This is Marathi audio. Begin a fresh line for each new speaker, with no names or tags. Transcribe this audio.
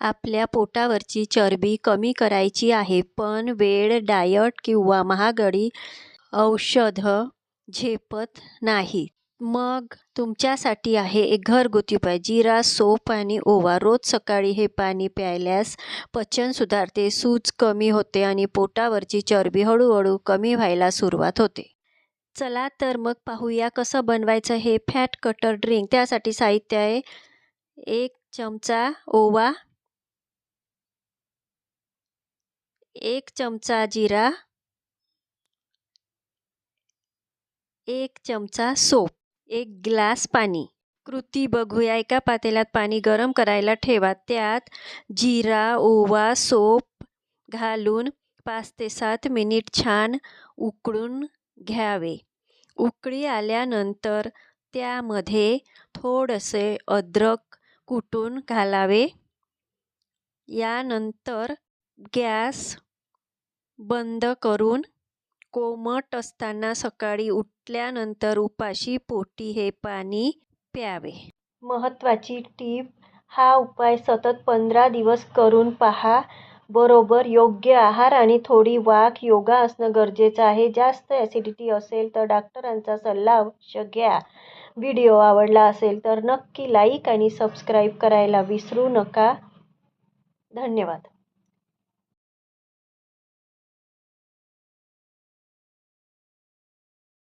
आपल्या पोटावरची चरबी कमी करायची आहे. पण वेळ डायट किंवा महागडी औषधं झेपत नाही. मग तुमच्यासाठी आहे एक घरगुती उपाय. जिरा सोप आणि ओवा. रोज सकाळी हे पाणी प्यायल्यास पचन सुधारते सूज कमी होते आणि पोटावरची चरबी हळूहळू कमी व्हायला सुरुवात होते. चला तर मग पाहूया कसं बनवायचं हे. Fat cutter drink. त्यासाठी साहित्य आहे. एक चमचा ओवा एक चमचा जिरा एक चमचा सोप एक ग्लास पाणी. कृती बघूया एका पातेल्यात पाणी गरम करायला ठेवा. त्यात जिरा ओवा सोप घालून पाच ते सात मिनिट छान उकळून घ्यावे. उकळी आल्यानंतर त्यामध्ये थोडंसे अद्रक कुटून घालावे. यानंतर गॅस बंद करून कोमट असताना सकाळी उठल्यानंतर उपाशी पोटी हे पाणी प्यावे. महत्त्वाची टीप हा उपाय सतत पंधरा दिवस करून पहा. बरोबर योग्य आहार आणि थोडी वाक योगा असणं गरजेचं आहे. जास्त ॲसिडिटी असेल तर डॉक्टरांचा सल्ला अवश्य घ्या. व्हिडिओ आवडला असेल तर नक्की लाईक आणि सबस्क्राईब करायला विसरू नका. धन्यवाद.